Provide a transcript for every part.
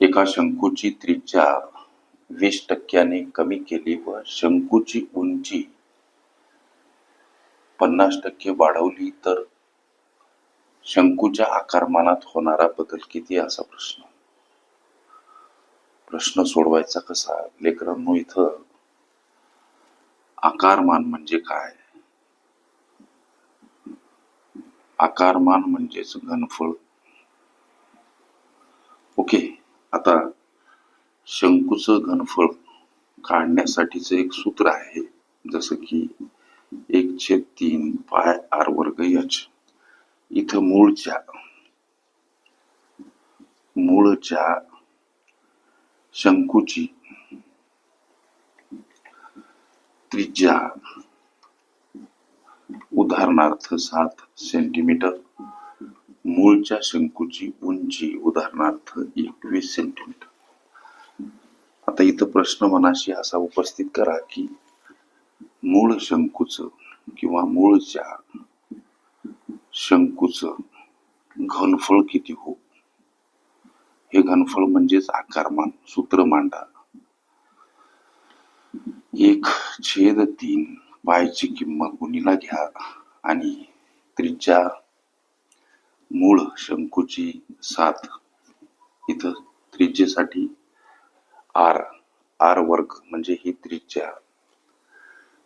एका शंकूची त्रिज्या वीस टक्क्याने कमी केली व शंकूची उंची पन्नास टक्के वाढवली तर शंकूच्या आकारमानात होणारा बदल किती असा प्रश्न. प्रश्न सोडवायचा कसा? लेकरांनो इथं आकारमान म्हणजे काय? आकारमान म्हणजेच घनफळ. ओके. आता शंकूचं घनफळ काढण्यासाठीचं एक सूत्र आहे जसं की एक छेद तीन पाय आर वर्ग यच इथं मूळच्या मूळच्या शंकूची त्रिज्या उदाहरणार्थ सात सेंटीमीटर मूळच्या शंकूची उंची उदाहरणार्थ एकवीस सेंटीमीटर आता इथं प्रश्न मनाशी असा उपस्थित करा की मूळ शंकूच किंवा मूळच्या शंकूच घनफळ किती हो? हे घनफळ म्हणजेच आकारमान सूत्र मांडा एक छेद तीन पायची किंमत गुणीला घ्या आणि त्रिज्या मूळ शंकूची सात इथं त्रिज्येसाठी आर आर वर्ग म्हणजे ही त्रिज्या.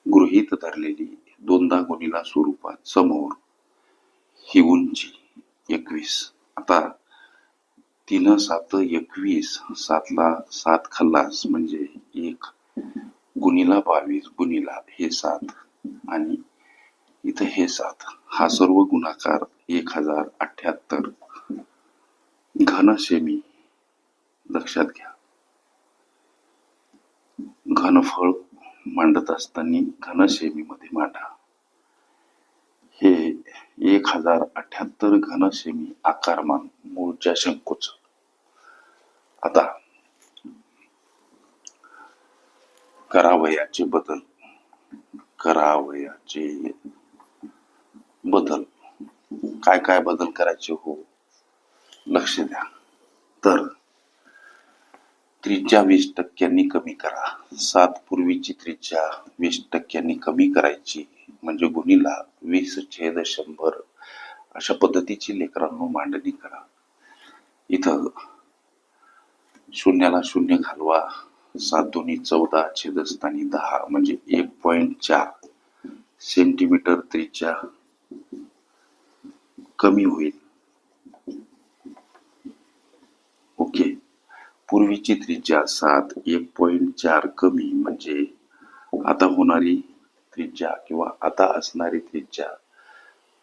गृहीत धरलेली दोनदा गुणीला स्वरूपात समोर. ही उंची एकवीस. आता तीन सात एकवीस सातला सात खल्लास म्हणजे एक. गुणीला बावीस गुणीला हे सात. आणि इथं हे सात. हा सर्व गुणाकार एक हजार अठ्याहत्तर घन सेमी लक्षात घ्या. घनफळ मांडत असताना घन सेमी मध्ये मांडा. हे एक हजार अठ्याहत्तर घन सेमी आकारमान मूळच्या शंकूच. आता करावयाचे बदल. करावयाचे बदल. काय काय बदल करायचे हो? लक्ष द्या. तर त्रिज्या वीस टक्क्यांनी कमी करा. सात पूर्वीची त्रिज्या वीस टक्क्यांनी कमी करायची. म्हणजे गुणीला वीस छेद शंभर अशा पद्धतीची लेकरांनो मांडणी करा. इथं शून्याला शून्य घालवा. सात दोन्ही चौदा छेदस्थानी दहा म्हणजे एक पॉइंट चार सेंटीमीटर त्रिज्या. कमी होईल. ओके. पूर्वीची त्रिज्या सात एक पॉइंट चार कमी म्हणजे आता होणारी त्रिज्या किंवा आता असणारी त्रिज्या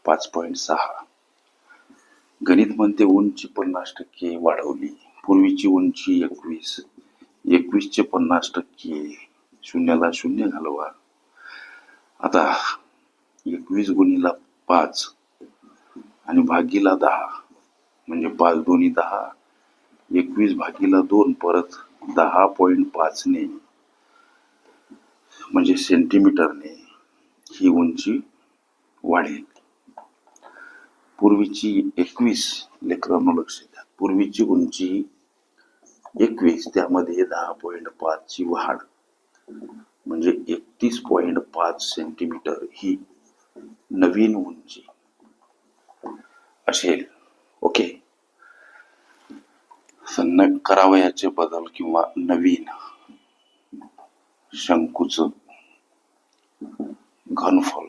पाच पॉइंट सहा. गणित म्हणते उंची पन्नास टक्के वाढवली. पूर्वीची उंची एकवीस. एकवीसचे पन्नास टक्के शून्याला शून्य घालवा. आता एकवीस गुणीला पाच आणि भागीला दहा. म्हणजे पाच दोन्ही दहा. एकवीस भागीला दोन परत दहा पॉईंट पाचने. म्हणजे सेंटीमीटरने ही उंची वाढेल. पूर्वीची एकवीस लेकरांनो लक्ष द्या. पूर्वीची उंची एकवीस त्यामध्ये दहा पॉईंट पाचची वाढ. म्हणजे एकतीस पॉईंट पाच सेंटीमीटर ही नवीन उंची. असेल. ओके. सन्न करावयाचे बदल किंवा नवीन शंकूच घनफळ.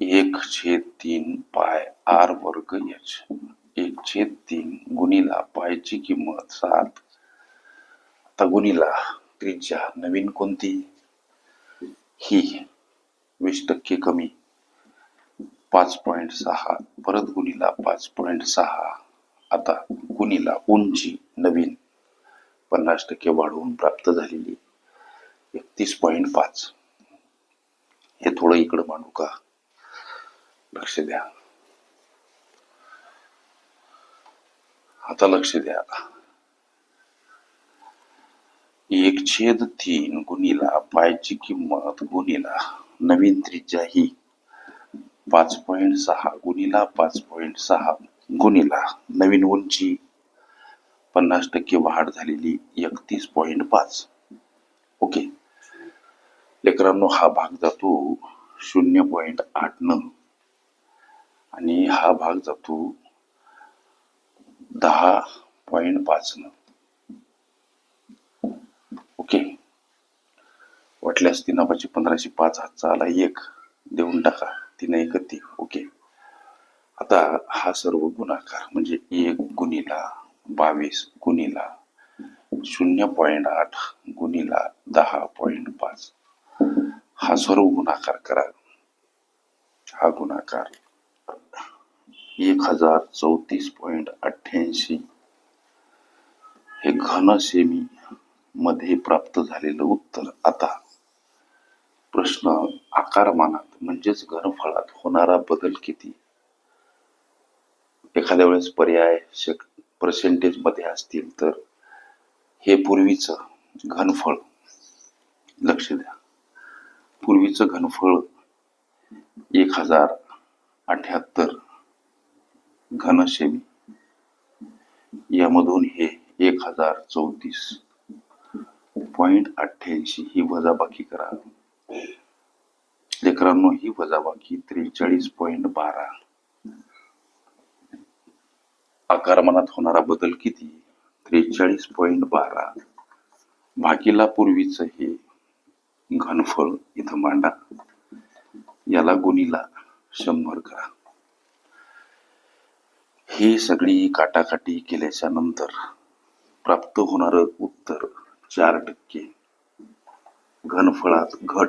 एक छेद तीन पाय आर वर्ग एच एक छेद तीन गुणीला पायची किंमत सात. आता गुणीला त्रिज्या नवीन कोणती? ही वीस टक्के कमी. पाच पॉईंट सहा. परत गुणीला पाच पॉईंट सहा. आता गुणीला उंची नवीन पन्नास टक्के वाढवून प्राप्त झालेली एकतीस पॉईंट पाच. हे थोडं इकडं मांडू का? लक्ष द्या. आता लक्ष द्या. एक छेद तीन गुणीला पायची किंमत गुणीला नवीन त्रिज्या ही पाच पॉईंट सहा गुणीला पाच पॉईंट सहा गुणिला नवीन उंची. पन्नास टक्के वाढ झालेली एकतीस पॉईंट पाच. ओके. लेकरांनो हा भाग जातो शून्य पॉईंट आठ न आणि हा भाग जातो दहा पॉईंट पाच न ओके. वाटल्यास तीन पंधराशे पाच हातचा आला एक. देऊन टाका. ती नाही ती? ओके. आता हा सर्व गुणाकार म्हणजे एक गुणीला बावीस गुणीला शून्य पॉईंट आठ गुणीला दहा पॉईंट पाच. हा सर्व गुणाकार करा. हा गुणाकार एक हजार चौतीस पॉईंट अठ्ठ्याऐंशी. हे घन सेमी मध्ये प्राप्त झालेलं उत्तर. आता प्रश्न आकारमानात म्हणजेच घनफळात होणारा बदल किती? एखाद्या वेळेस पर्याय शक पर्सेंटेजमध्ये असतील तर हे पूर्वीचं घनफळ. लक्ष द्या. पूर्वीचं घनफळ एक हजार अठ्याहत्तर घनशेमी. यामधून हे एक हजार चौतीस. पॉइंट अठ्ठ्याऐंशी ही वजाबाकी करा. लेकरांनो ही वजाबाकी त्रेचाळीस पॉईंट बारा. आकारमानात होणारा बदल किती? त्रेचाळीस पॉईंट बारा. भाकीला पूर्वीच हे घनफळ इथं मांडा. याला गुणीला शंभर करा. ही सगळी काटाकाटी केल्याच्यानंतर प्राप्त होणार उत्तर चार टक्के. घनफळात घट